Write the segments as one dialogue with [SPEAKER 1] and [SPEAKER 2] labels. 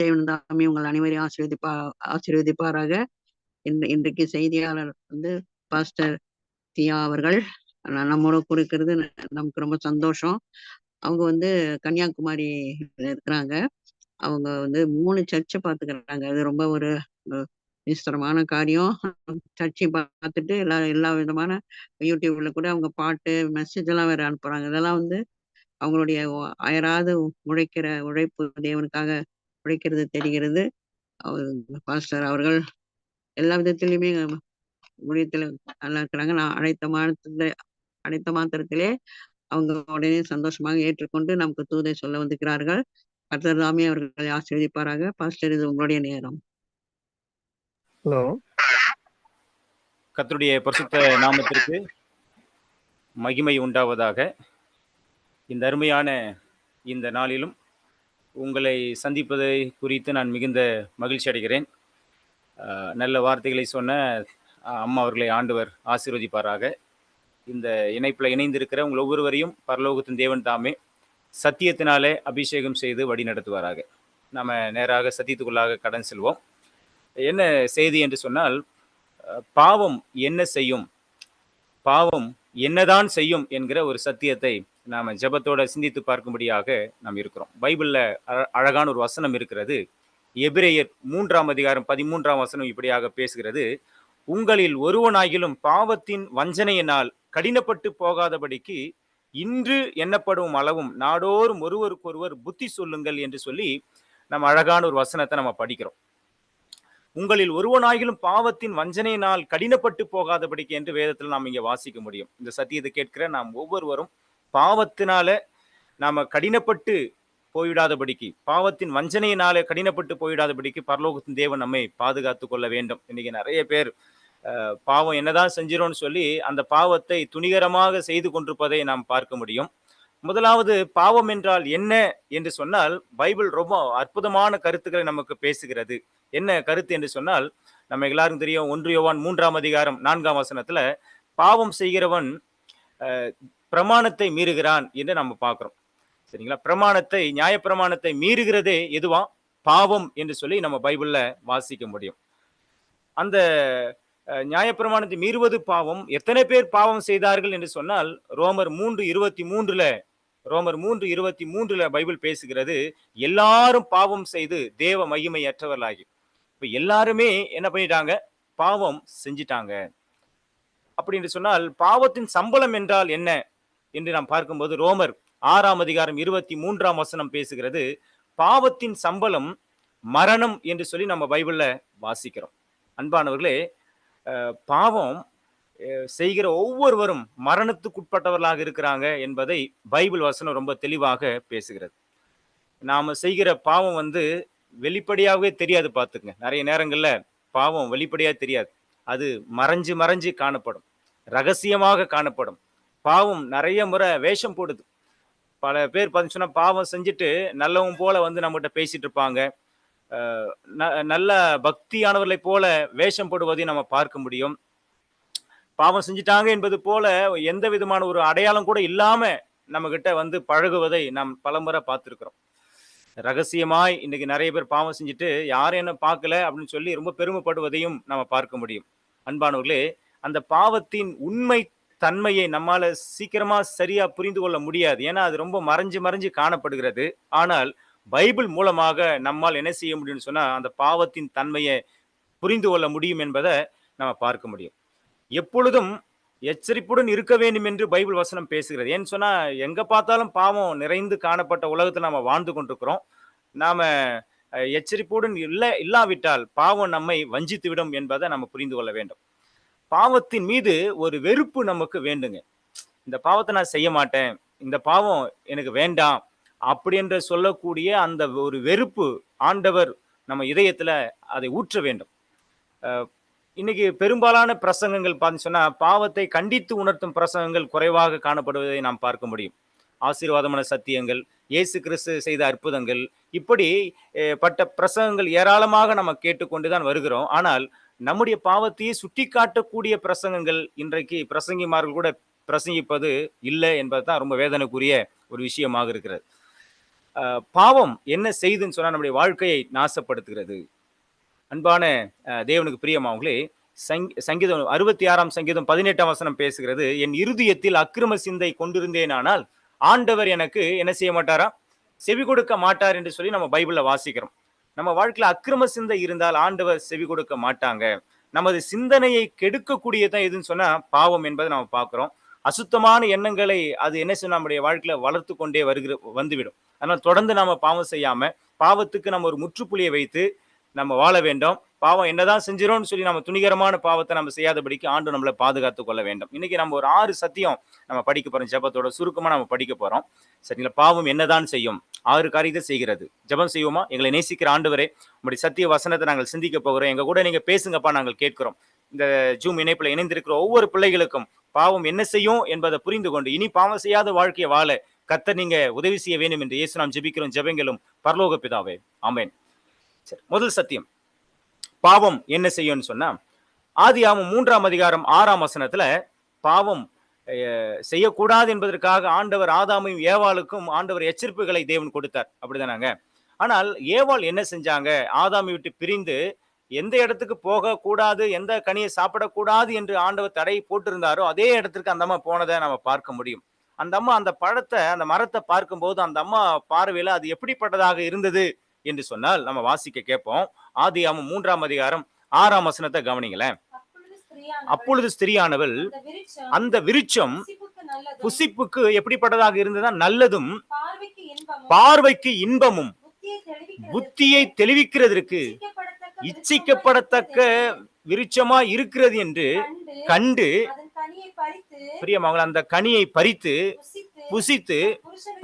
[SPEAKER 1] தேவன் உங்கள் அனைவரையும் ஆசீர்வதிப்பா ஆசீர்வதிப்பாராக. இன்று இன்றைக்கு செய்தியாளர் வந்து பாஸ்டர் தியா அவர்கள். ந- நம்மோட நமக்கு ரொம்ப சந்தோஷம். அவங்க வந்து கன்னியாகுமரி இருக்கிறாங்க. அவங்க வந்து மூணு சர்ச்சை பார்த்துக்கிறாங்க. அது ரொம்ப ஒரு விஸ்தரமான காரியம். சர்ச்சை பார்த்துட்டு எல்லா எல்லா விதமான யூடியூப்ல கூட அவங்க பாட்டு மெசேஜ் எல்லாம் வேற அனுப்புறாங்க. இதெல்லாம் வந்து அவங்களுடைய அயராது உழைக்கிற உழைப்பு தேவனுக்காக உழைக்கிறது தெரிகிறது. அவர் பாஸ்டர் அவர்கள் எல்லா விதத்திலுமே ஊழியத்தில் நல்லா இருக்கிறாங்க. நான் அழைத்த மாதத்துல அழைத்த மாத்திரத்திலே அவங்க உடனே சந்தோஷமாக ஏற்றுக்கொண்டு நமக்கு தூதை சொல்ல வந்திருக்கிறார்கள். கர்த்தர் தாமே அவர்களை ஆசீர்வதிப்பாராக. பாஸ்டர் இது உங்களுடைய நேரம்.
[SPEAKER 2] ஹலோ.
[SPEAKER 3] கர்த்தருடைய பரிசுத்த நாமத்திற்கு மகிமை உண்டாவதாக. இந்த அருமையான இந்த நாளிலும் உங்களை சந்திப்பதை குறித்து நான் மிகுந்த மகிழ்ச்சி அடைகிறேன். நல்ல வார்த்தைகளை சொன்ன அம்மா அவர்களை ஆண்டவர் ஆசீர்வதிப்பாராக. இந்த இணைப்பில் இணைந்திருக்கிற உங்கள் ஒவ்வொருவரையும் பரலோகத்தின் தேவன் தாமே சத்தியத்தினாலே அபிஷேகம் செய்து வழி நடத்துவாராக. நாம் நேராக சத்தியத்துக்குள்ளாக கடன் செல்வோம். என்ன செய்தி என்று சொன்னால் பாவம் என்ன செய்யும்? பாவம் என்னதான் செய்யும் என்கிற ஒரு சத்தியத்தை நாம ஜெபத்தோட சிந்தித்து பார்க்கும்படியாக நாம் இருக்கிறோம். பைபிள்ல அழ- அழகான ஒரு வசனம் இருக்கிறது. எபிரேயர் மூன்றாம் அதிகாரம் பதிமூன்றாம் வசனம் இப்படியாக பேசுகிறது. உங்களில் ஒருவனாகிலும் பாவத்தின் வஞ்சனையினால் கடினப்பட்டு போகாதபடிக்கு இன்று எண்ணப்படும் அளவும் நாடோறும் ஒருவருக்கொருவர் புத்தி சொல்லுங்கள் என்று சொல்லி நம்ம அழகான ஒரு வசனத்தை நம்ம படிக்கிறோம். உங்களில் ஒருவனாகிலும் பாவத்தின் வஞ்சனையினால் கடினப்பட்டு போகாதபடிக்கு என்று வேதத்தில் நாம் இங்கே வாசிக்க முடியும். இந்த சத்தியத்தை கேட்கிற நாம் ஒவ்வொருவரும் பாவத்தினால நாம கடினப்பட்டு போய்விடாதபடிக்கு பாவத்தின் வஞ்சனையினால கடினப்பட்டு போய்விடாதபடிக்கு பரலோகத்தின் தேவன் நம்மை பாதுகாத்து கொள்ள வேண்டும். இன்னைக்கு நிறைய பேர் பாவம் என்னதான் செஞ்சிரோன்னு சொல்லி அந்த பாவத்தை துணிகரமாக செய்து கொண்டிருப்பதை நாம் பார்க்க முடியும். முதலாவது பாவம் என்றால் என்ன என்று சொன்னால் பைபிள் ரொம்ப அற்புதமான கருத்துக்களை நமக்கு பேசுகிறது. என்ன கருத்து என்று சொன்னால் நம்ம எல்லாரும் தெரியும் ஒன்று யோவான் மூன்றாம் அதிகாரம் நான்காம் வசனத்துல பாவம் செய்கிறவன் பிரமாணத்தை மீறுகிறான் என்று நம்ம பார்க்குறோம். சரிங்களா? பிரமாணத்தை நியாயப்பிரமாணத்தை மீறுகிறதே எதுவா? பாவம் என்று சொல்லி நம்ம பைபிளில் வாசிக்க முடியும். அந்த நியாயப்பிரமாணத்தை மீறுவது பாவம். எத்தனை பேர் பாவம் செய்தார்கள் என்று சொன்னால் ரோமர் மூன்று இருபத்தி மூன்றுல ரோமர் மூன்று இருபத்தி மூன்றுல பைபிள் பேசுகிறது எல்லாரும் பாவம் செய்து தேவ மகிமையற்றவர்களாகி. இப்போ எல்லாருமே என்ன பண்ணிட்டாங்க? பாவம் செஞ்சிட்டாங்க. அப்படி என்று சொன்னால் பாவத்தின் சம்பளம் என்றால் என்ன? என்று நாம் பார்க்கும்போது ரோமர் ஆறாம் அதிகாரம் இருபத்தி மூன்றாம் வசனம் பேசுகிறது பாவத்தின் சம்பளம் மரணம் என்று சொல்லி நம்ம பைபிளில் வாசிக்கிறோம். அன்பானவர்களே பாவம் செய்கிற ஒவ்வொருவரும் மரணத்துக்குட்பட்டவர்களாக இருக்கிறாங்க என்பதை பைபிள் வசனம் ரொம்ப தெளிவாக பேசுகிறது. நாம் செய்கிற பாவம் வந்து வெளிப்படையாகவே தெரியாது பார்த்துங்க நிறைய நேரங்களில் பாவம் வெளிப்படையாக தெரியாது. அது மறைஞ்சு மறைஞ்சு காணப்படும். ரகசியமாக காணப்படும். பாவம் நிறைய முறை வேஷம் போடுது. பல பேர் பார்த்தீங்கன்னா பாவம் செஞ்சுட்டு நல்லவன் போல வந்து நம்மகிட்ட பேசிட்டு இருப்பாங்க. ந- நல்ல பக்தியானவர்களை போல வேஷம் போடுவதையும் நம்ம பார்க்க முடியும். பாவம் செஞ்சிட்டாங்க என்பது போல எந்த விதமான ஒரு அடையாளம் கூட இல்லாம நம்ம கிட்ட வந்து பழகுவதை நாம் பலமுறை பார்த்துருக்குறோம். ரகசியமாய் இன்னைக்கு நிறைய பேர் பாவம் செஞ்சுட்டு யாரும் என்ன பார்க்கல அப்படின்னு சொல்லி ரொம்ப பெருமைப்படுவதையும் நம்ம பார்க்க முடியும். அன்பானவர்களே அந்த பாவத்தின் உண்மை தன்மையை நம்மால சீக்கிரமா சரியா புரிந்து கொள்ள முடியாது. ஏன்னா அது ரொம்ப மறைஞ்சு மறைஞ்சு காணப்படுகிறது. ஆனால் பைபிள் மூலமாக நம்மால் என்ன செய்ய முடியும்னு சொன்னா அந்த பாவத்தின் தன்மையை புரிந்து கொள்ள முடியும் என்பதை நம்ம பார்க்க முடியும். எப்பொழுதும் எச்சரிப்புடன் இருக்க வேண்டும் என்று பைபிள் வசனம் பேசுகிறது. ஏன்னு சொன்னா எங்க பார்த்தாலும் பாவம் நிறைந்து காணப்பட்ட உலகத்தில் நாம வாழ்ந்து கொண்டிருக்கிறோம். நாம எச்சரிப்புடன் இல்லை இல்லாவிட்டால் பாவம் நம்மை வஞ்சித்து விடும் என்பதை நம்ம புரிந்து கொள்ள வேண்டும். பாவத்தின் மீது ஒரு வெறுப்பு நமக்கு வேண்டுங்க. இந்த பாவத்தை நான் செய்ய மாட்டேன். இந்த பாவம் எனக்கு வேண்டாம் அப்படி என்று சொல்லக்கூடிய அந்த ஒரு வெறுப்பு ஆண்டவர் நம்ம இதயத்துல அதை ஊற்ற வேண்டும். இன்னைக்கு பெரும்பாலான பிரசங்கங்கள் பார்த்து சொன்னா பாவத்தை கண்டித்து உணர்த்தும் பிரசங்கங்கள் குறைவாக காணப்படுவதை நாம் பார்க்க முடியும். ஆசீர்வாதமான சத்தியங்கள் இயேசு கிறிஸ்து செய்த அற்புதங்கள் இப்படி பட்ட பிரசங்கங்கள் ஏராளமாக நம்ம கேட்டுக்கொண்டு தான் வருகிறோம். ஆனால் நம்முடைய பாவத்தையே சுட்டி காட்டக்கூடிய பிரசங்கங்கள் இன்றைக்கு பிரசங்கிமார்கள் கூட பிரசங்கிப்பது இல்லை என்பது தான் ரொம்ப வேதனைக்குரிய ஒரு விஷயமாக இருக்கிறது. பாவம் என்ன செய்துன்னு சொன்னால் நம்முடைய வாழ்க்கையை நாசப்படுத்துகிறது. அன்பான தேவனுக்கு பிரியமாவங்களே சங் சங்கீதம் அறுபத்தி ஆறாம் சங்கீதம் பதினெட்டாம் வசனம் பேசுகிறது என் இருதயத்தில் அக்கிரம சிந்தை கொண்டிருந்தேனானால் ஆண்டவர் எனக்கு என்ன செய்ய மாட்டாரா? செவி கொடுக்க மாட்டார் என்று சொல்லி நம்ம பைபிளில் வாசிக்கிறோம். நம்ம வாழ்க்கையில அக்கிரம சிந்தை இருந்தால் ஆண்டவர் செவி கொடுக்க மாட்டாங்க. நமது சிந்தனையை கெடுக்கக்கூடியதான் எதுன்னு சொன்னா பாவம் என்பதை நம்ம பார்க்கிறோம். அசுத்தமான எண்ணங்களை அது என்ன செய்யும்? நம்முடைய வாழ்க்கையில வளர்த்து கொண்டே வருகிற வந்துவிடும். அதனால் தொடர்ந்து நாம பாவம் செய்யாம பாவத்துக்கு நம்ம ஒரு முற்றுப்புள்ளியை வைத்து நம்ம வாழ வேண்டும். பாவம் என்னதான் செஞ்சிரோம்னு சொல்லி நம்ம துணிகரமான பாவத்தை நம்ம செய்யாதபடிக்கு ஆண்டு நம்மளை பாதுகாத்து கொள்ள வேண்டும். இன்னைக்கு நம்ம ஒரு ஆறு சத்தியம் நம்ம படிக்க போறோம். ஜெபத்தோட சுருக்கமா நம்ம படிக்க போறோம். சரிங்களா? பாவம் என்னதான் செய்யும்? ஆறு காரியத்தை செய்கிறது. ஜெபம் செய்வோமா? எங்களை நேசிக்கிற ஆண்டவரே உங்களுடைய சத்திய வசனத்தை நாங்கள் சிந்திக்க போகிறோம். எங்க கூட நீங்க பேசுங்கப்பா நாங்கள் கேட்கிறோம். இந்த ஜூம் இணைப்புல இணைந்திருக்கிற ஒவ்வொரு பிள்ளைகளுக்கும் பாவம் என்ன செய்யும் என்பதை புரிந்து கொண்டு இனி பாவம் செய்யாத வாழ்க்கையை வாழ கத்த நீங்க உதவி செய்ய வேண்டும் என்று இயேசு நாம் ஜெபிக்கிறோம். ஜெபங்களும் பரலோக பிதாவே. ஆமேன். சரி முதல் சத்தியம். பாவம் என்ன செய்யும்னு சொன்னா ஆதியாமம் மூன்றாம் அதிகாரம் ஆறாம் வசனத்துல பாவம் செய்யக்கூடாது என்பதற்காக ஆண்டவர் ஆதாமையும் ஏவாளுக்கும் ஆண்டவர் எச்சரிப்புகளை தேவன் கொடுத்தார். அப்படிதானாங்க. ஆனால் ஏவாள் என்ன செஞ்சாங்க? ஆதாமை விட்டு பிரிந்து எந்த இடத்துக்கு போகக்கூடாது எந்த கனியை சாப்பிடக்கூடாது என்று ஆண்டவர் தடை போட்டிருந்தாரோ அதே இடத்துக்கு அந்த அம்மா போனதை நம்ம பார்க்க முடியும். அந்த அம்மா அந்த பழத்தை அந்த மரத்தை பார்க்கும்போது அந்த அம்மா பார்வையில் அது எப்படிப்பட்டதாக இருந்தது? என்று சொன்னால் நம்ம வாசிக்க கேட்போம். ஆதியாமம் மூன்றாம் அதிகாரம் ஆறாம் வசனத்தை கவனிங்களேன்.
[SPEAKER 4] அப்பொழுது ஸ்திரீயானவள் அந்த விருட்சம் புசிப்புக்கு
[SPEAKER 3] எப்படிப்பட்டதாக இருந்ததா நல்லதும்
[SPEAKER 4] பார்வைக்கு இன்பமும், புத்தியை தெளிவிக்கிறதற்கு, இச்சிக்கப்படத்தக்க
[SPEAKER 3] விருட்சமா இருக்கிறது என்று
[SPEAKER 4] கண்டு,
[SPEAKER 3] பிரியமாங்கள் அந்த கனியை பறித்து
[SPEAKER 4] புசித்து,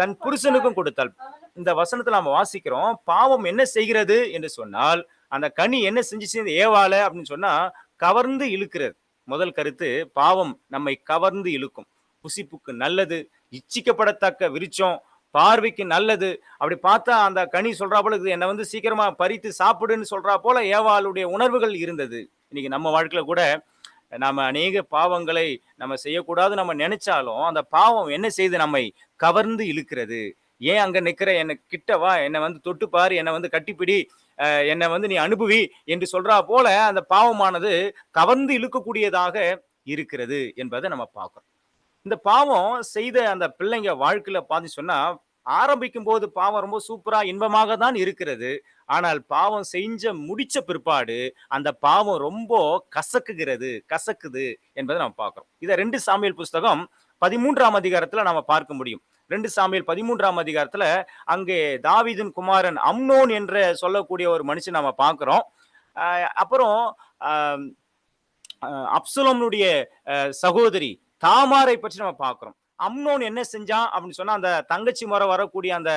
[SPEAKER 3] தன் புருஷனுக்கும் கொடுத்தாள். இந்த வசனத்துல நாம வாசிக்கிறோம் பாவம் என்ன செய்கிறது என்று சொன்னால் அந்த கனி என்ன செஞ்சு இந்த ஏவால அப்படின்னு சொன்னா கவர்ந்து இழுக்கிறது. முதல் கருத்து பாவம் நம்மை கவர்ந்து இழுக்கும். புசிப்புக்கு நல்லது இச்சிக்கப்படத்தக்க விரிச்சம் பார்வைக்கு நல்லது. அப்படி பார்த்தா அந்த கனி சொல்றா போல இருக்குது. என்னை வந்து சீக்கிரமா பறித்து சாப்பிடுன்னு சொல்றா போல ஏவாளுடைய உணர்வுகள் இருந்தது. இன்னைக்கு நம்ம வாழ்க்கையில கூட நாம அநேக பாவங்களை நம்ம செய்யக்கூடாது நம்ம நினைச்சாலும் அந்த பாவம் என்ன செய்து நம்மை கவர்ந்து இழுக்கிறது? ஏன் அங்க நிக்கிற? என்னை கிட்ட வா. என்னை வந்து தொட்டு பாரு. என்னை வந்து கட்டிப்பிடி. என்னை வந்து நீ அனுபவி என்று சொல்றா போல அந்த பாவமானது கவர்ந்து இழுக்கக்கூடியதாக இருக்கிறது என்பதை நம்ம பார்க்கிறோம். இந்த பாவம் செய்த அந்த பிள்ளைங்க வாழ்க்கையில பார்த்து சொன்னா ஆரம்பிக்கும் போது பாவம் ரொம்ப சூப்பரா இன்பமாக தான் இருக்கிறது. ஆனால் பாவம் செஞ்ச முடிச்ச பிற்பாடு அந்த பாவம் ரொம்ப கசக்குகிறது கசக்குது என்பதை நம்ம பார்க்கிறோம். இதை ரெண்டு சாமியல் புஸ்தகம் பதிமூன்றாம் அதிகாரத்துல நாம பார்க்க முடியும். ரெண்டு சாமியில் பதிமூன்றாம் அதிகாரத்துல அங்கே தாவிதன் குமாரன் அம்னோன் என்ற சொல்லக்கூடிய ஒரு மனுஷன் நாம பார்க்கிறோம். அப்புறம் அப்சுலம்னுடைய சகோதரி தாமாரை பற்றி நம்ம பார்க்கிறோம். அம்னோன் என்ன செஞ்சான் அப்படின்னு சொன்னா அந்த தங்கச்சி முறை வரக்கூடிய அந்த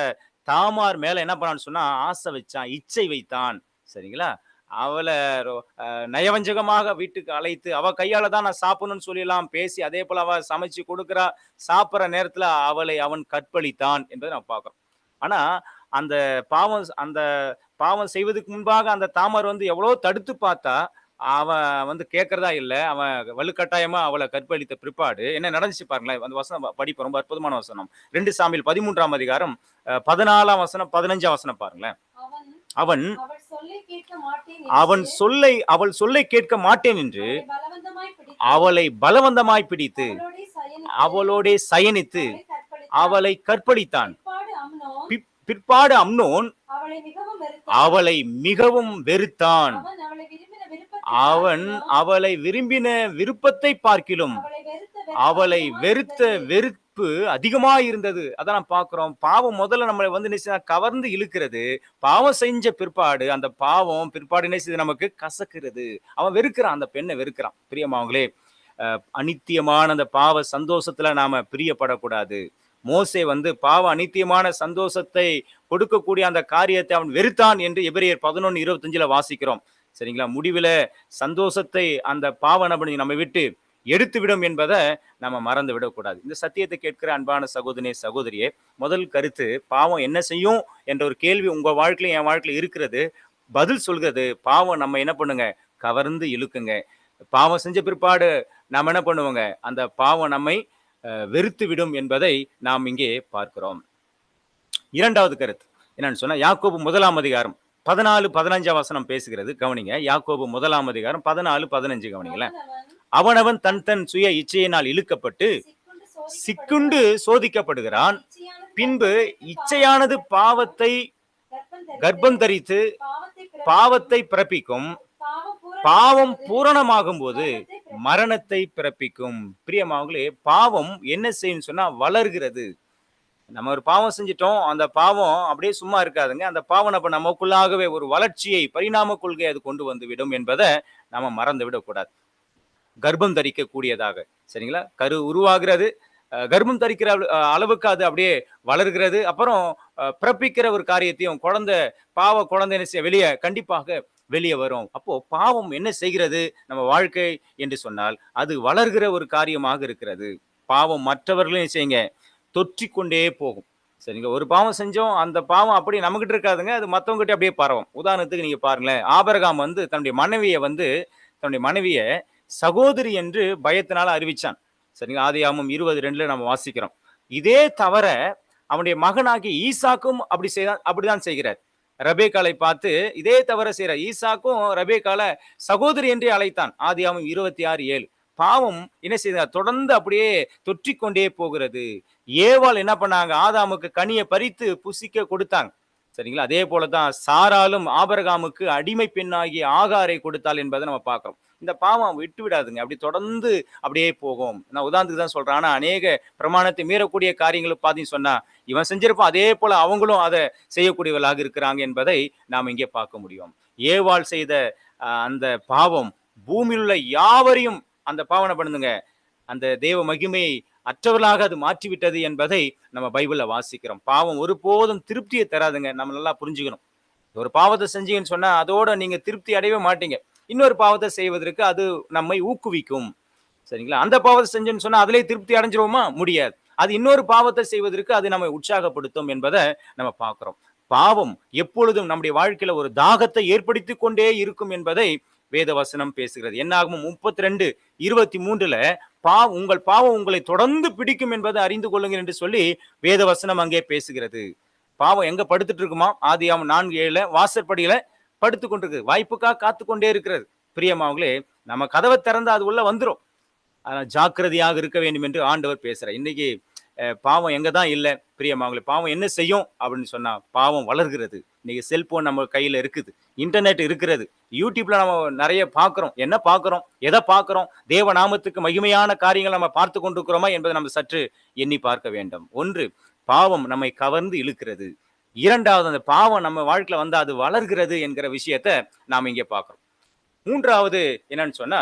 [SPEAKER 3] தாமார் மேல என்ன பண்ணான்னு சொன்னா ஆசை வச்சான் இச்சை வைத்தான். சரிங்களா? அவளை நயவஞ்சகமாக வீட்டுக்கு அழைத்து அவ கையால தான் நான் சாப்பிடணும்னு சொல்லலாம் பேசி அதே போல அவ சமைச்சு கொடுக்குறா சாப்பிட்ற நேரத்துல அவளை அவன் கற்பழித்தான் என்பதை நான் பார்க்குறோம். ஆனா அந்த பாவம் அந்த பாவம் செய்வதற்கு முன்பாக அந்த தாமர் வந்து எவ்வளோ தடுத்து பார்த்தா அவன் வந்து கேட்கறதா இல்லை அவன் வலுக்கட்டாயமா அவளை கற்பழித்த பிற்பாடு என்ன நடந்துச்சு பாருங்களேன் அந்த வசனம் படிப்போம் ரொம்ப அற்புதமான வசனம். ரெண்டு சாமியில் பதிமூன்றாம் அதிகாரம் பதினாலாம் வசனம் பதினஞ்சாம் வசனம் பாருங்களேன்.
[SPEAKER 4] அவன்
[SPEAKER 3] அவன்
[SPEAKER 4] சொல்லை
[SPEAKER 3] அவள் சொல்லை கேட்க மாட்டேன் என்று
[SPEAKER 4] அவளை பலவந்தமாய் பிடித்து அவளோடே சயனித்து அவளை கற்பழித்தான். பிற்பாடு அம்னோன் அவளை மிகவும் வெறுத்தான். அவன் அவளை விரும்பின விருப்பத்தை பார்க்கிலும்,
[SPEAKER 3] அவளை
[SPEAKER 4] வெறுத்த
[SPEAKER 3] அவளை
[SPEAKER 4] வெறுப்பு இருந்தது.
[SPEAKER 3] அதிகமா இருந்தது. அதை நான் பார்க்குறோம். பாவம் முதல்ல நம்மளை வந்து என்ன கவர்ந்து இழுக்கிறது. பாவம் செஞ்ச பிற்பாடு அந்த பாவம் பிற்பாடு என்ன செய்யுது நமக்கு கசக்குறது. அவன் வெறுக்கிறான். அந்த பெண்ணை வெறுக்கிறான். பிரியமாவங்களே அனித்தியமான அந்த பாவ சந்தோஷத்துல நாம பிரியப்படக்கூடாது. மோசே வந்து பாவ அனித்தியமான சந்தோஷத்தை கொடுக்கக்கூடிய அந்த காரியத்தை அவன் வெறுத்தான் என்று எபிரியர் பதினொன்று இருபத்தஞ்சுல வாசிக்கிறோம். சரிங்களா? முடிவில் சந்தோஷத்தை அந்த பாவ பண்ணி நம்ம விட்டு எடுத்து விடும் என்பதை நம்ம மறந்து விடக்கூடாது. இந்த சத்தியத்தை கேட்கிற அன்பான சகோதரனே சகோதரியே முதல் கருத்து பாவம் என்ன செய்யும் என்ற ஒரு கேள்வி உங்க வாழ்க்கையில என் வாழ்க்கையில இருக்கிறது. பதில் சொல்கிறது பாவம் நம்ம என்ன பண்ணுங்க? கவர்ந்து இழுக்குங்க. பாவம் செஞ்ச பிற்பாடு நாம் என்ன பண்ணுவோங்க? அந்த பாவம் நம்மை வெறுத்து விடும் என்பதை நாம் இங்கே பார்க்கிறோம். இரண்டாவது கருத்து என்னன்னு சொன்னா யாக்கோபு முதலாம் அதிகாரம் பதினாலு பதினஞ்சாம் வசனம் பேசுகிறது. கவனிங்க யாக்கோபு முதலாம் அதிகாரம் பதினாலு பதினஞ்சு கவனிங்களேன்.
[SPEAKER 4] அவனவன்
[SPEAKER 3] தன் தன் சுய இச்சையினால் இழுக்கப்பட்டு
[SPEAKER 4] சிக்குண்டு சோதிக்கப்படுகிறான்.
[SPEAKER 3] பின்பு இச்சையானது பாவத்தை
[SPEAKER 4] கர்ப்பந்தரித்து
[SPEAKER 3] கர்ப்பம் தரித்து
[SPEAKER 4] பாவத்தை பிறப்பிக்கும். பாவம் பூரணமாகும்போது
[SPEAKER 3] பூரணமாகும் போது
[SPEAKER 4] மரணத்தை பிறப்பிக்கும்.
[SPEAKER 3] மரணத்தை பிறப்பிக்கும் பிரியமாவங்களே பாவம் என்ன செய்யும் சொன்னா வளர்கிறது நம்ம ஒரு பாவம் செஞ்சிட்டோம் அந்த பாவம் அப்படியே சும்மா இருக்காதுங்க அந்த பாவம் அப்ப நமக்குள்ளாகவே ஒரு வளர்ச்சியை பரிணாம கொள்கை அது கொண்டு வந்து விடும் என்பதை நாம மறந்து விடக்கூடாது கர்ப்பம் தரிக்கக்கூடியதாக. சரிங்களா? கரு உருவாகிறது கர்ப்பம் தரிக்கிற அளவு- அளவுக்கு அது அப்படியே வளர்கிறது. அப்புறம் பிறப்பிக்கிற ஒரு காரியத்தையும் குழந்தை பாவ குழந்தை என்ன செய்ய வெளியே கண்டிப்பாக வெளியே வரும். அப்போ பாவம் என்ன செய்கிறது நம்ம வாழ்க்கை என்று சொன்னால் அது வளர்கிற ஒரு காரியமாக இருக்கிறது. பாவம் மற்றவர்களையும் செய்யுங்க? தொற்றிக்கொண்டே போகும். சரிங்க? ஒரு பாவம் செஞ்சோம் அந்த பாவம் அப்படி நம்மகிட்ட இருக்காதுங்க. அது மற்றவங்ககிட்ட அப்படியே பரவும். உதாரணத்துக்கு நீங்க பாருங்களேன் ஆபரகாம் வந்து தன்னுடைய மனைவியை வந்து தன்னுடைய மனைவியை சகோதரி என்று பயத்தினால் அறிவிச்சான். சரிங்களா ஆதியாமும் இருபது ரெண்டுல நம்ம வாசிக்கிறோம். இதே தவிர அவனுடைய மகனாகி ஈசாக்கும் அப்படி செய்த அப்படிதான் செய்கிறார். ரபேக்காலை பார்த்து இதே தவிர செய்கிறார் ஈசாக்கும் ரபேக்கால சகோதரி என்றே அழைத்தான். ஆதியாமும் இருபத்தி ஆறு ஏழு. பாவம் என்ன செய்தார்? தொடர்ந்து அப்படியே தொற்றிக்கொண்டே போகிறது. ஏவாள் என்ன பண்ணாங்க? ஆதாமுக்கு கனியை பறித்து புசிக்க கொடுத்தாங்க. சரிங்களா? அதே போல தான் சாராலும் ஆபரகாமுக்கு அடிமை பெண்ணாகிய ஆகாரை கொடுத்தாள் என்பதை நம்ம பார்க்குறோம். இந்த பாவம் விட்டு விடாதுங்க. அப்படி தொடர்ந்து அப்படியே போகும். நான் உதாரணத்துக்கு தான் சொல்றேன். ஆனா அநேக பிரமாணத்தை மீறக்கூடிய காரியங்களை பார்த்தீங்கன்னு சொன்னா இவன் செஞ்சிருப்பான் அதே போல அவங்களும் அதை செய்யக்கூடியவர்களாக இருக்கிறாங்க என்பதை நாம் இங்கே பார்க்க முடியும். ஏவாள் செய்த அந்த பாவம் பூமியில் உள்ள யாவரையும் அந்த பாவனை பண்ணுதுங்க. அந்த தேவ மகிமையை அற்றவர்களாக அது மாற்றிவிட்டது என்பதை நம்ம பைபிளில் வாசிக்கிறோம். பாவம் ஒருபோதும் திருப்தியை தராதுங்க. நம்ம நல்லா புரிஞ்சுக்கணும். ஒரு பாவத்தை செஞ்சீங்கன்னு சொன்னா அதோட நீங்க திருப்தி அடையவே மாட்டீங்க. இன்னொரு பாவத்தை செய்வதற்கு அது நம்மை ஊக்குவிக்கும். சரிங்களா? அந்த பாவத்தை செஞ்சோன்னு சொன்னா அதிலே திருப்தி அடைஞ்சிருவோமா? முடியாது. அது இன்னொரு பாவத்தை செய்வதற்கு அது நம்மை உற்சாகப்படுத்தும் என்பதை நம்ம பார்க்கிறோம். பாவம் எப்பொழுதும் நம்முடைய வாழ்க்கையில ஒரு தாகத்தை ஏற்படுத்தி கொண்டே இருக்கும் என்பதை வேதவசனம் பேசுகிறது. என்னாகும் முப்பத்தி ரெண்டு இருபத்தி மூன்றுல பா உங்கள் பாவம் உங்களை தொடர்ந்து பிடிக்கும் என்பதை அறிந்து கொள்ளுங்கள் என்று சொல்லி வேதவசனம் அங்கே பேசுகிறது. பாவம் எங்க படுத்துட்டு இருக்குமா? ஆதியாமம் நான்கு ஏழுல வாசற்படியில படுத்து கொண்டிருக்கு வாய்ப்புக்காக காத்து கொண்டே இருக்கிறது. பிரியமாவங்களே நம்ம கதவை திறந்து அது உள்ள வந்துடும் ஆனால் ஜாக்கிரதையாக இருக்க வேண்டும் என்று ஆண்டவர் பேசுகிறார் இன்னைக்கு பாவம் எங்கே தான் இல்லை பிரியமாவங்களே பாவம் என்ன செய்யும் அப்படின்னு சொன்னால் பாவம் வளர்கிறது. இன்னைக்கு செல்போன் நம்ம கையில் இருக்குது இன்டர்நெட் இருக்கிறது யூடியூப்ல நம்ம நிறைய பார்க்குறோம் என்ன பார்க்குறோம் எதை பார்க்குறோம் தேவ நாமத்துக்கு மகிமையான காரியங்கள் நம்ம பார்த்து கொண்டிருக்கிறோமா என்பதை நம்ம சற்று எண்ணி பார்க்க வேண்டும். ஒன்று பாவம் நம்மை கவர்ந்து இழுக்கிறது. இரண்டாவது அந்த பாவம் நம்ம வாழ்க்கையில வந்து அது வளர்கிறது என்கிற விஷயத்த நாம் இங்கே பார்க்குறோம் மூன்றாவது என்னன்னு சொன்னா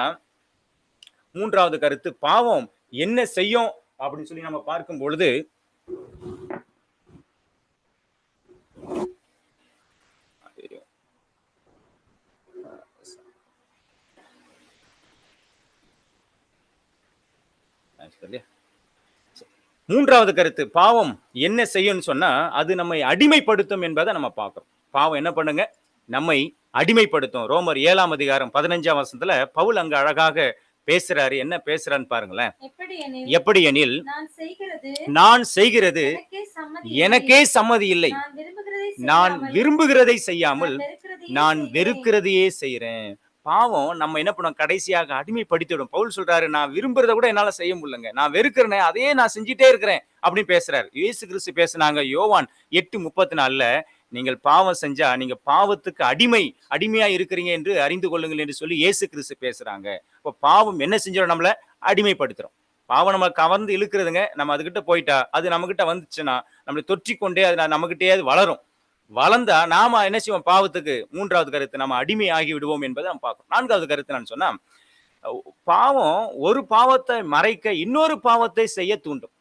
[SPEAKER 3] மூன்றாவது கருத்து பாவம் என்ன செய்யும் அப்படின்னு சொல்லி நம்ம பார்க்கும் பொழுது சரியா? மூன்றாவது கருத்து பாவம் என்ன செய்யும்னு சொன்னா அது நம்மை அடிமைப்படுத்தும் என்பதை நம்ம பார்க்கிறோம். பாவம் என்ன பண்ணுங்க? நம்மை அடிமைப்படுத்தும். ரோமர் ஏழாம் அதிகாரம் பதினஞ்சாம் வருஷத்துல பவுல் அங்க அழகாக பேசுறாரு. என்ன பேசுறான்னு பாருங்களேன்.
[SPEAKER 4] எப்படி எனில்? நான் செய்கிறது எனக்கே சம்மதி
[SPEAKER 3] இல்லை.
[SPEAKER 4] நான் விரும்புகிறதை செய்யாமல் நான். வெறுக்கிறதையே
[SPEAKER 3] செய்யறேன் பாவம் நம்ம என்ன பண்ணோம் கடைசியாக அடிமைப்படுத்திடும் பவுல் சொல்றாரு நான் விரும்புறத கூட என்னால செய்ய முடியலங்க. நான் வெறுக்கிறேனே அதையே நான் செஞ்சுட்டே இருக்கிறேன் அப்படின்னு பேசுறாரு. இயேசு கிறிஸ்து பேசுனாங்க யோவான் எட்டு முப்பத்தி நாலுல நீங்கள் பாவம் செஞ்சா நீங்க பாவத்துக்கு அடிமை அடிமையா இருக்கிறீங்க என்று அறிந்து கொள்ளுங்கள் என்று சொல்லி இயேசு கிறிஸ்து பேசுறாங்க. இப்போ பாவம் என்ன செஞ்சிடும் நம்மள? அடிமைப்படுத்துறோம் பாவம் நம்ம கவர்ந்து இழுக்கிறதுங்க நம்ம அதுகிட்ட போயிட்டா அது நம்மகிட்ட வந்துச்சுன்னா நம்மளை தொற்றிக்கொண்டே அது நம்மகிட்டே அது வளரும். வளர்ந்தா நாம என்ன செய்வோம்? பாவத்துக்கு மூன்றாவது கருத்து நம்ம அடிமை ஆகி விடுவோம் என்பதை நம்ம பார்க்கணும். நான்காவது கருத்து நான் சொன்னா பாவம் ஒரு பாவத்தை மறைக்க இன்னொரு பாவத்தை செய்ய தூண்டும்.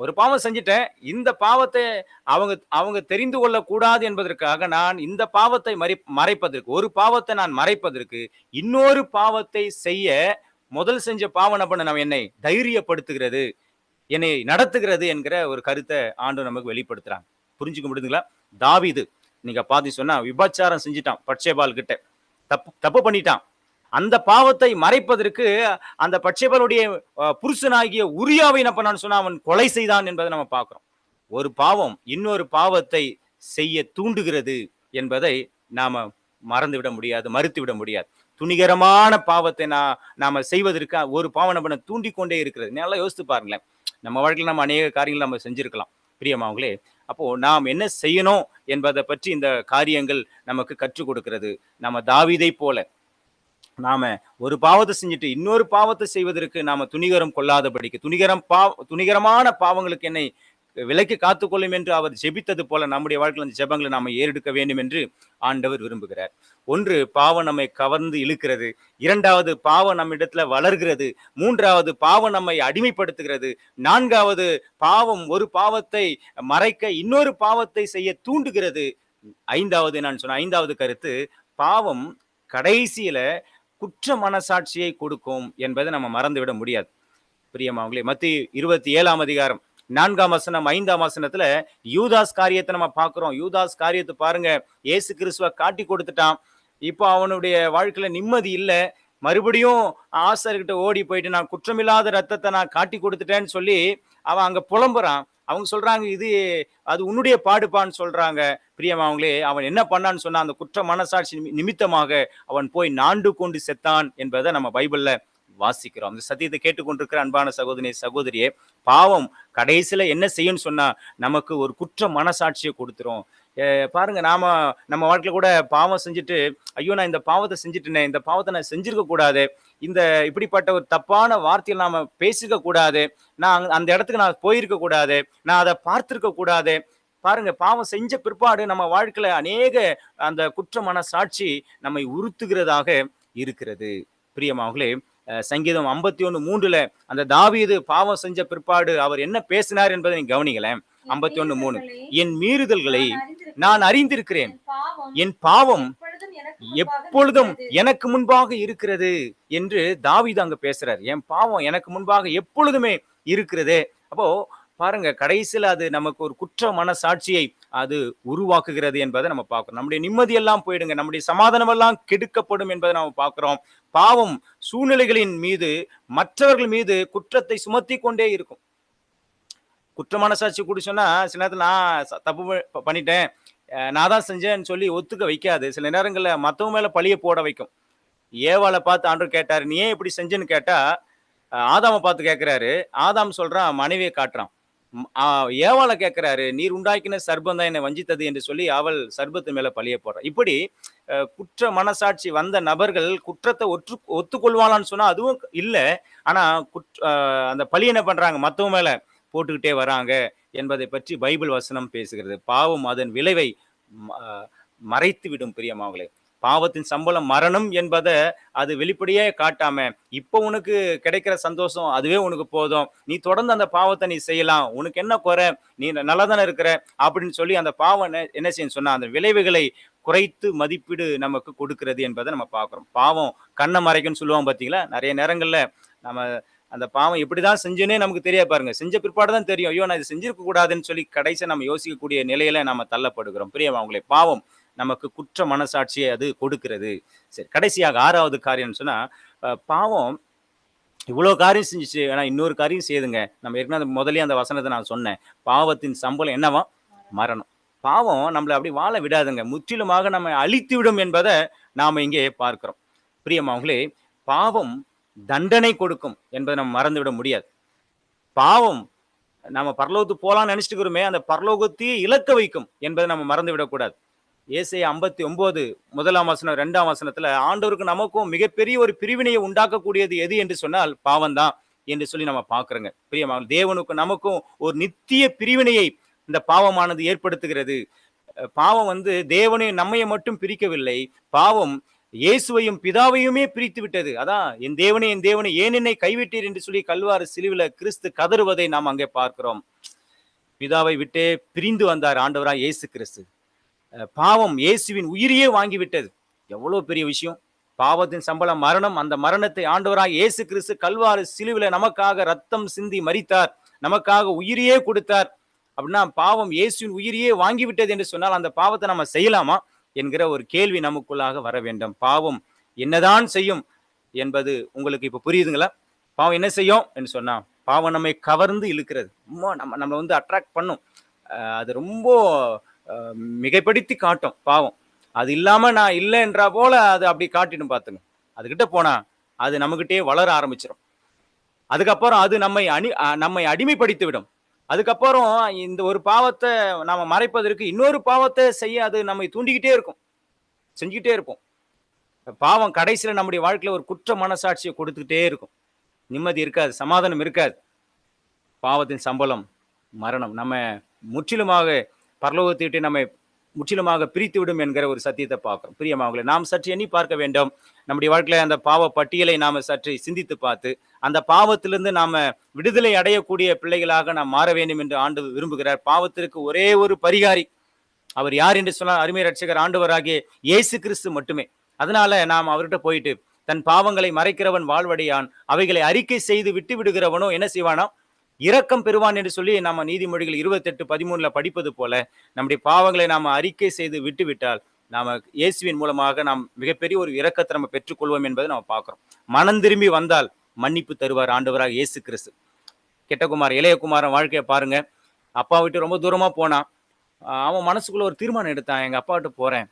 [SPEAKER 3] ஒரு பாவம் செஞ்சுட்டேன் இந்த பாவத்தை அவங்க அவங்க தெரிந்து கொள்ளக்கூடாது என்பதற்காக நான் இந்த பாவத்தை மறை மறைப்பதற்கு ஒரு பாவத்தை நான் மறைப்பதற்கு இன்னொரு பாவத்தை செய்ய முதல் செஞ்ச பாவம் பண்ண நம்ம என்னை தைரியப்படுத்துகிறது என்னை நடத்துகிறது என்கிற ஒரு கருத்தை ஆண்டு நமக்கு வெளிப்படுத்துறாங்க. புரிஞ்சுக்க முடியுதுங்களா? தாவிது நீங்க பார்த்து சொன்னா விபச்சாரம் செஞ்சிட்டான் பட்சேபால் கிட்ட. தப்பு தப்பு பண்ணிட்டான். அந்த பாவத்தை மறைப்பதற்கு அந்த பட்சேபாலுடைய புருஷனாகிய உரியாவை என்ன பண்ணான்னு சொன்னா அவன் கொலை செய்தான் என்பதை நம்ம பார்க்கிறோம். ஒரு பாவம் இன்னொரு பாவத்தை செய்ய தூண்டுகிறது என்பதை நாம மறந்துவிட முடியாது மறுத்துவிட முடியாது. துணிகரமான பாவத்தை நான் நாம செய்வதற்கு ஒரு பாவம் நம்ம தூண்டிக்கொண்டே இருக்கிறது. நல்லா யோசித்து பாருங்களேன். நம்ம வாழ்க்கையில் நம்ம அநேக காரியங்கள் நம்ம செஞ்சிருக்கலாம். பிரியமாவங்களே அப்போ நாம் என்ன செய்யணும் என்பதை பற்றி இந்த காரியங்கள் நமக்கு கற்றுக் கொடுக்கிறது. நம்ம தாவிதை போல. நாம ஒரு பாவத்தை செஞ்சுட்டு இன்னொரு பாவத்தை செய்வதற்கு நாம துணிகரம் கொள்ளாதபடிக்கு துணிகரம் பா துணிகரமான பாவங்களுக்கு என்னை விலைக்கு காத்துக்கொள்ளும் என்று அவர் ஜெபித்தது போல நம்முடைய வாழ்க்கையில் அந்த ஜெபங்களை நாம் ஏறெடுக்க வேண்டும் என்று ஆண்டவர் விரும்புகிறார். ஒன்று பாவம் நம்மை கவர்ந்து இழுக்கிறது. இரண்டாவது பாவம் நம்மிடத்துல வளர்கிறது. மூன்றாவது பாவம் நம்மை அடிமைப்படுத்துகிறது. நான்காவது பாவம் ஒரு பாவத்தை மறைக்க இன்னொரு பாவத்தை செய்ய தூண்டுகிறது. ஐந்தாவது நான் சொன்ன ஐந்தாவது கருத்து பாவம் கடைசியில குற்ற மனசாட்சியை கொடுக்கும் என்பதை நம்ம மறந்துவிட முடியாது. பிரியமாவங்களே மத்திய இருபத்தி ஏழாம் அதிகாரம். நான்காம் வசனம் ஐந்தாம் வசனத்துல யூதாஸ் காரியத்தை நம்ம பார்க்கிறோம். யூதாஸ் காரியத்தை பாருங்க. ஏசு கிறிஸ்துவ காட்டி கொடுத்துட்டான். இப்போ அவனுடைய வாழ்க்கையில நிம்மதி இல்லை. மறுபடியும் ஆசர்கிட்ட ஓடி போயிட்டு நான் குற்றமில்லாத ரத்தத்தை நான் காட்டி கொடுத்துட்டேன்னு சொல்லி அவன் அங்க புலம்புறான். அவங்க சொல்றாங்க இது அது உன்னுடைய பாடுபான்னு சொல்றாங்க. பிரியமாவங்களே அவன் என்ன பண்ணான்னு சொன்னா அந்த குற்ற மனசாட்சி நிமித்தமாக அவன் போய் நாண்டு கொண்டு செத்தான் என்பதை நம்ம பைபிள்ல வாசிக்கிறோம். அந்த சத்தியத்தை கேட்டுக்கொண்டிருக்கிற அன்பான சகோதரி சகோதரியே பாவம் கடைசியில என்ன செய்யும்னு சொன்னா நமக்கு ஒரு குற்ற மனசாட்சியை கொடுத்துரும். பாருங்க நாம நம்ம வாழ்க்கையில கூட பாவம் செஞ்சுட்டு ஐயோ நான் இந்த பாவத்தை செஞ்சுட்டேனே இந்த பாவத்தை நான் செஞ்சிருக்க கூடாது இந்த இப்படிப்பட்ட ஒரு தப்பான வார்த்தையில் நாம பேசிக்க கூடாது நான் அந்த இடத்துக்கு நான் போயிருக்க கூடாது நான் அதை பார்த்திருக்க கூடாது. பாருங்க பாவம் செஞ்ச பிற்பாடு நம்ம வாழ்க்கையில அநேக அந்த குற்ற மனசாட்சி நம்மை உறுத்துகிறதாக இருக்கிறது. பிரியமாவங்களே சங்கீதம் ஐம்பத்தி ஒண்ணு மூன்றுல அந்த தாவீது பாவம் செஞ்ச பிற்பாடு அவர் என்ன பேசினார் என்பதை நீங்க கவனிங்களேன்
[SPEAKER 4] என்
[SPEAKER 3] 51 மூணு. என் மீறுதல்களை
[SPEAKER 4] நான் அறிந்திருக்கிறேன். என் பாவம் எப்பொழுதும் எனக்கு முன்பாக
[SPEAKER 3] எப்பொழுதும்
[SPEAKER 4] இருக்கிறது.
[SPEAKER 3] எனக்கு முன்பாக இருக்கிறது என்று தாவீது அங்க பேசுறார் என் பாவம் எனக்கு முன்பாக எப்பொழுதுமே இருக்கிறது அப்போ பாருங்க கடைசியில் அது நமக்கு ஒரு குற்ற மனசாட்சியை அது உருவாக்குகிறது என்பதை நம்ம பார்க்கிறோம். நம்முடைய நிம்மதி எல்லாம் போயிடுங்க. நம்முடைய சமாதானம் எல்லாம் கெடுக்கப்படும் என்பதை நம்ம பார்க்கிறோம். பாவம் சூழ்நிலைகளின் மீது மற்றவர்கள் மீது குற்றத்தை சுமத்தி கொண்டே இருக்கும். குற்றமான சாட்சி கூட சொன்னா சில நேரத்தில் நான் தப்பு பண்ணிட்டேன். நான் தான் செஞ்சேன்னு சொல்லி ஒத்துக்க வைக்காது. சில நேரங்களில் மற்றவங்க மேலே பழிய போட வைக்கும். ஏவாளை பார்த்து ஆண்டு கேட்டார் நீ ஏன் இப்படி செஞ்சேன்னு கேட்டா? ஆதாமை பார்த்து கேட்குறாரு ஆதாம் சொல்கிறான் மனைவியை காட்டுறான். ஏவாளை கேட்கிறாரு நீர் உண்டாக்கின சர்பம் தான் என்னை வஞ்சித்தது என்று சொல்லி அவள் சர்பத்து மேல பழிய போடுறான் இப்படி குற்ற மனசாட்சி வந்த நபர்கள் குற்றத்தை ஒற்று ஒத்துக்கொள்வாளான்னு சொன்னா அதுவும் இல்லை. ஆனா குற்ற அந்த பழி என்ன பண்றாங்க? மத்தவங்க மேல போட்டுக்கிட்டே வராங்க என்பதை பற்றி பைபிள் வசனம் பேசுகிறது. பாவம் அதன் விளைவை ம- மறைத்து விடும் பிரியமாவங்களே பாவத்தின் சம்பளம் மரணம் என்பதை அது வெளிப்படையே காட்டாம இப்போ உனக்கு கிடைக்கிற சந்தோஷம் அதுவே உனக்கு போதும். நீ தொடர்ந்து அந்த பாவத்தை நீ செய்யலாம். உனக்கு என்ன குறை? நீ நல்லா தானே இருக்கிற? அப்படின்னு சொல்லி அந்த பாவம் என்ன- என்ன சொன்னா அந்த விளைவுகளை குறைத்து மதிப்பீடு நமக்கு கொடுக்கிறது என்பதை நம்ம பார்க்குறோம். பாவம் கண்ணை மறைக்குன்னு சொல்லுவோம் பார்த்தீங்களா நிறைய நேரங்களில் நம்ம அந்த பாவம் எப்படிதான் செஞ்சேனே நமக்கு தெரியாது பாருங்க. செஞ்ச பிற்பாடு தான் தெரியும். ஐயோ நான் இது செஞ்சிருக்க கூடாதுன்னு சொல்லி கடைசியாக நம்ம யோசிக்கக்கூடிய நிலையில நம்ம தள்ளப்படுகிறோம். பிரியமா அவங்களே பாவம் நமக்கு குற்ற மனசாட்சியை அது கொடுக்கிறது. சரி கடைசியாக ஆறாவது காரியம்னு சொன்னால் பாவம் இவ்வளோ காரியம் செஞ்சுச்சு ஆனா இன்னொரு காரியம் செய்யுதுங்க நம்ம ஏற்கனவே அந்த அந்த வசனத்தை நான் சொன்னேன். பாவத்தின் சம்பளம் என்னவா? மரணம். பாவம் நம்மளை அப்படி வாழ விடாதுங்க. முற்றிலுமாக நம்ம அழித்து விடும் என்பதை நாம் இங்கே பார்க்கிறோம். பிரியமாவங்களே பாவம் தண்டனை கொடுக்கும் என்பதை நம்ம மறந்துவிட முடியாது. பாவம் நம்ம பரலோகத்துக்கு போகலாம்னு நினச்சிட்டு அந்த பரலோகத்தையே இழக்க வைக்கும் என்பதை நம்ம மறந்து விடக்கூடாது ஏசை ஐம்பத்தி ஒன்பது முதலாம் வசனம் ரெண்டாம் வசனத்துல ஆண்டவருக்கு நமக்கும் மிகப்பெரிய ஒரு பிரிவினையை உண்டாக்கக்கூடியது எது? என்று சொன்னால் பாவம்தான் என்று சொல்லி நம்ம பாக்குறோங்க பிரியமாக தேவனுக்கும் நமக்கும் ஒரு நித்திய பிரிவினையை இந்த பாவமானது ஏற்படுத்துகிறது. பாவம் வந்து தேவனையும் நம்மையை மட்டும் பிரிக்கவில்லை பாவம் இயேசுவையும் பிதாவையுமே பிரித்து விட்டது அதான் என் தேவனே என் தேவனை ஏன் என்னை கைவிட்டீர்? என்று சொல்லி கல்வாறு சிலுவில கிறிஸ்து கதறுவதை நாம் அங்கே பார்க்கிறோம். பிதாவை விட்டே பிரிந்து வந்தார் ஆண்டவராக இயேசு கிறிஸ்து. பாவம் இயேசுவின் உயிரியே வாங்கிவிட்டது. எவ்வளோ பெரிய விஷயம். பாவத்தின் சம்பளம் மரணம் அந்த மரணத்தை ஆண்டவராக இயேசு கிறிஸ்து கல்வாறு சிலுவில நமக்காக ரத்தம் சிந்தி மறித்தார் நமக்காக உயிரையே கொடுத்தார். அப்படின்னா பாவம் இயேசுவின் உயிரையே வாங்கிவிட்டது என்று சொன்னால் அந்த பாவத்தை நம்ம செய்யலாமா? என்கிற ஒரு கேள்வி நமக்குள்ளாக வர வேண்டும். பாவம் என்னதான் செய்யும் என்பது உங்களுக்கு இப்போ புரியுதுங்களா? பாவம் என்ன செய்யும் என்று சொன்னா பாவம் நம்மை கவர்ந்து இழுக்கிறது. ரொம்ப நம்ம நம்மளை வந்து அட்ராக்ட் பண்ணும். அது ரொம்ப மிகைப்படுத்தி காட்டும் பாவம். அது இல்லாமல் நான் இல்லை என்றா போல அது அப்படி காட்டிடும் பார்த்துங்க அதுகிட்ட போனால் அது நம்மகிட்டே வளர ஆரம்பிச்சிடும் அதுக்கப்புறம் அது நம்மை அணி நம்மை அடிமைப்படுத்தி விடும். அதுக்கப்புறம் இந்த ஒரு பாவத்தை நாம் மறைப்பதற்கு இன்னொரு பாவத்தை செய்ய அது நம்மை தூண்டிக்கிட்டே இருக்கும். செஞ்சுக்கிட்டே இருப்போம். பாவம் கடைசியில் நம்முடைய வாழ்க்கையில் ஒரு குற்ற மனசாட்சியை கொடுத்துக்கிட்டே இருக்கும். நிம்மதி இருக்காது சமாதானம் இருக்காது. பாவத்தின் சம்பளம் மரணம். நம்ம முற்றிலுமாக பரலோகத்தை விட்டு நம்மை முற்றிலுமாக பிரித்து விடும் என்கிற ஒரு சத்தியத்தை பார்க்கிறோம். பிரியமாவங்களே நாம் சற்று எண்ணி பார்க்க வேண்டும். நம்முடைய வாழ்க்கையில அந்த பாவ பட்டியலை நாம சற்று சிந்தித்து பார்த்து அந்த பாவத்திலிருந்து நாம விடுதலை அடையக்கூடிய பிள்ளைகளாக நாம் மாற வேண்டும் என்று ஆண்டு விரும்புகிறார். பாவத்திற்கு ஒரே ஒரு பரிகாரி. அவர் யார் என்று சொன்னால் அருமை ரட்சகர் ஆண்டவராகிய இயேசு கிறிஸ்து மட்டுமே. அதனால நாம் அவர்கிட்ட போயிட்டு தன் பாவங்களை மறைக்கிறவன் வாழ்வடையான் அவைகளை அறிக்கை செய்து விட்டு விடுகிறவனோ என்ன செய்வானா? இரக்கம் பெறுவான் என்று சொல்லி நம்ம நீதிமொழிகள் இருபத்தெட்டு பதிமூணுல படிப்பது போல நம்முடைய பாவங்களை நாம் அறிக்கை செய்து விட்டு விட்டால் இயேசுவின் மூலமாக நாம் மிகப்பெரிய ஒரு இரக்கத்தை நம்ம பெற்றுக்கொள்வோம் என்பதை நம்ம பார்க்குறோம். மனம் திரும்பி வந்தால் மன்னிப்பு தருவார் ஆண்டவராக இயேசு கிறிஸ்து. கெட்டகுமார் இளையகுமாரன் வாழ்க்கையை பாருங்க. அப்பா விட்டு ரொம்ப தூரமாக போனான் அவன் மனசுக்குள்ள ஒரு தீர்மானம் எடுத்தான் எங்கள் அப்பா விட்டு போகிறேன்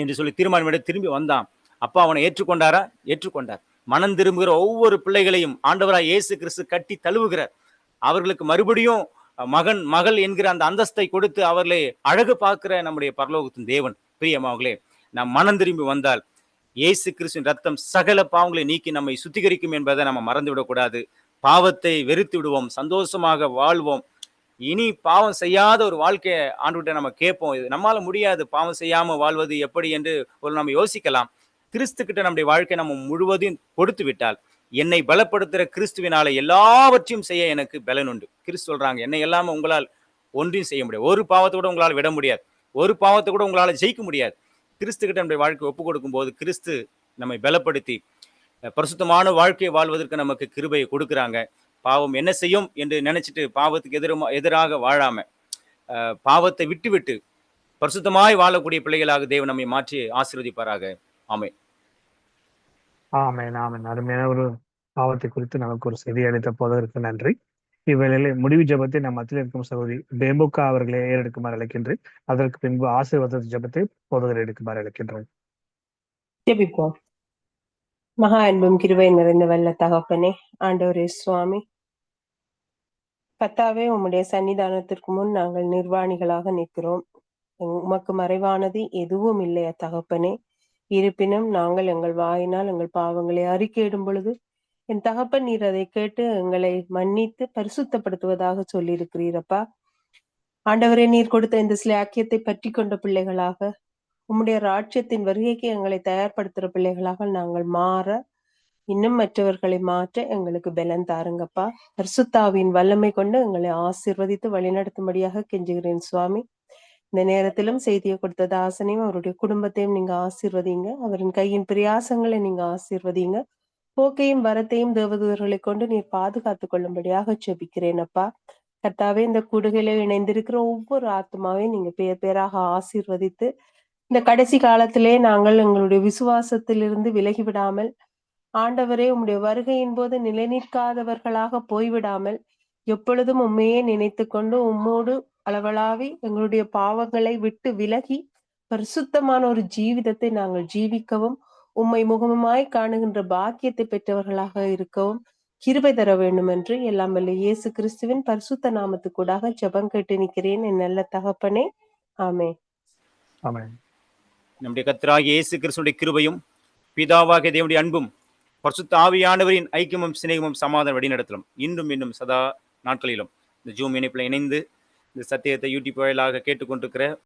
[SPEAKER 3] என்று சொல்லி தீர்மானம் எடுத்து திரும்பி வந்தான். அப்பா அவனை ஏற்றுக்கொண்டாரா? ஏற்றுக்கொண்டார். மனம் திரும்புகிற ஒவ்வொரு பிள்ளைகளையும் ஆண்டவராக இயேசு கிறிஸ்து கட்டி தழுவுகிறார். அவர்களுக்கு மறுபடியும் மகன் மகள் என்கிற அந்த அந்தஸ்தை கொடுத்து அவர்களை அழகு பார்க்கிற நம்முடைய பரலோகத்தின் தேவன். பிரியமாவங்களே நாம் மனம் திரும்பி வந்தால் இயேசு கிறிஸ்துவின் ரத்தம் சகல பாவங்களை நீக்கி நம்மை சுத்திகரிக்கும் என்பதை நம்ம மறந்து விடக்கூடாது பாவத்தை வெறுத்து விடுவோம் சந்தோஷமாக வாழ்வோம். இனி பாவம் செய்யாத ஒரு வாழ்க்கையை ஆண்டுகிட்ட நம்ம கேட்போம். இது நம்மளால முடியாது. பாவம் செய்யாம வாழ்வது எப்படி என்று ஒரு நம்ம யோசிக்கலாம். கிறிஸ்து கிட்ட நம்முடைய வாழ்க்கை நம்ம முழுவதையும் கொடுத்து விட்டால் என்னை பலப்படுத்துகிற கிறிஸ்துவினால எல்லாவற்றையும் செய்ய எனக்கு பலன் உண்டு. கிறிஸ்து சொல்றாங்க என்னை எல்லாம உங்களால் ஒன்றையும் செய்ய முடியாது. ஒரு பாவத்தை கூட உங்களால் விட முடியாது. ஒரு பாவத்தை கூட உங்களால் ஜெயிக்க முடியாது. கிறிஸ்து கிட்ட நம்முடைய வாழ்க்கை ஒப்பு கொடுக்கும் போது கிறிஸ்து நம்மை பலப்படுத்தி பிரசுத்தமான பரிசுத்தமான வாழ்க்கையை வாழ்வதற்கு நமக்கு கிருபையை கொடுக்குறாங்க. பாவம் என்ன செய்யும் என்று நினைச்சிட்டு பாவத்துக்கு எதிரமா எதிராக வாழாம பாவத்தை விட்டுவிட்டு பரிசுத்தமாய் வாழக்கூடிய பிள்ளைகளாக தேவன் நம்மை மாற்றி ஆசீர்வதிப்பாராக. ஆமை
[SPEAKER 2] ஆமேன் ஆமேன். அருமையான ஒரு பாவத்தை குறித்து நமக்கு ஒரு செய்தி அளித்த போதற்கு நன்றி. இவ்வேளையிலே முடிவு ஜபத்தை நம் மத்தியில் இருக்கும் சகோதரி பேபுக்கா அவர்களை ஏறெடுக்குமாறு அழைக்கின்றேன். அதற்கு பின்பு ஆசீர்வாத ஜபத்தை போதகர் எடுக்குமாறு அழைக்கின்றோம்.
[SPEAKER 5] ஜெபிப்போம். மகா அன்பும் கிருவை நிறைந்த வல்ல தகப்பனே ஆண்டவரே சுவாமி. கத்தாவே உம்முடைய சன்னிதானத்திற்கு முன் நாங்கள் நிர்வாணிகளாக நிற்கிறோம். உமக்கு மறைவானது எதுவும் இல்லையா தகப்பனே? இருப்பினும் நாங்கள் எங்கள் வாயினால் எங்கள் பாவங்களை அறிக்கையிடும் பொழுது என் தகப்பன் நீர் அதை கேட்டு எங்களை மன்னித்து பரிசுத்தப்படுத்துவதாக சொல்லியிருக்கிறீரப்பா ஆண்டவரே நீர் கொடுத்த இந்த சிலாக்கியத்தை பற்றி கொண்ட பிள்ளைகளாக உம்முடைய ராஜ்யத்தின் வருகைக்கு எங்களை தயார்படுத்துகிற பிள்ளைகளாக நாங்கள் மாற இன்னும் மற்றவர்களை மாற்ற எங்களுக்கு பலன் தாருங்கப்பா பரிசுத்தாவின் வல்லமை கொண்டு எங்களை ஆசிர்வதித்து வழிநடத்தும்படியாக கெஞ்சுகிறேன் சுவாமி. இந்த நேரத்திலும் செய்தியை கொடுத்த தாசனையும் அவருடைய குடும்பத்தையும் நீங்க ஆசீர்வதிங்க. அவரின் கையின் பிரியாசங்களை நீங்க ஆசீர்வதிங்க. போக்கையும் வரத்தையும் தேவதூதர்களை கொண்டு நீர் பாதுகாத்துக் கொள்ளும்படியாக செபிக்கிறேன் அப்பா. கர்த்தாவே இந்த கூடுகையில இணைந்திருக்கிற ஒவ்வொரு ஆத்மாவையும் நீங்க பேர் பேராக ஆசீர்வதித்து இந்த கடைசி காலத்திலே நாங்கள் எங்களுடைய விசுவாசத்திலிருந்து விலகிவிடாமல் ஆண்டவரே உம்முடைய வருகையின் போது நிலைநிற்காதவர்களாக போய்விடாமல் எப்பொழுதும் உண்மையே நினைத்து கொண்டு உம்மோடு அளவலாவி எங்களுடைய பாவங்களை விட்டு விலகி பரிசுத்தமான ஒரு ஜீவிதத்தை நாங்கள் ஜீவிக்கவும் உம்மை முகமுமாய் காணுகின்ற பாக்கியத்தை பெற்றவர்களாக இருக்கவும் கிருபை தர வேண்டும் என்று எல்லாம் வல்ல இயேசு கிறிஸ்துவின் பரிசுத்த நாமத்துக்கூடாக ஜெபம் கேட்டு நிற்கிறேன். என் நல்ல தகப்பனே. ஆமே
[SPEAKER 2] ஆமென்.
[SPEAKER 3] நம்முடைய கர்த்தராகிய இயேசு கிறிஸ்துடைய கிருபையும் பிதாவாகிய தேவனுடைய அன்பும் பரிசுத்த ஆவியானவரின் ஐக்கியமும் சிநேகமும் சமாதான வழிநடத்தலும் இன்னும் இன்னும் சதா நாட்களிலும். இந்த ஜூம் இணைப்பில் இணைந்து இந்த சத்தியத்தை யூடியூப் வாயிலாக கேட்டுக்கொண்டிருக்கிற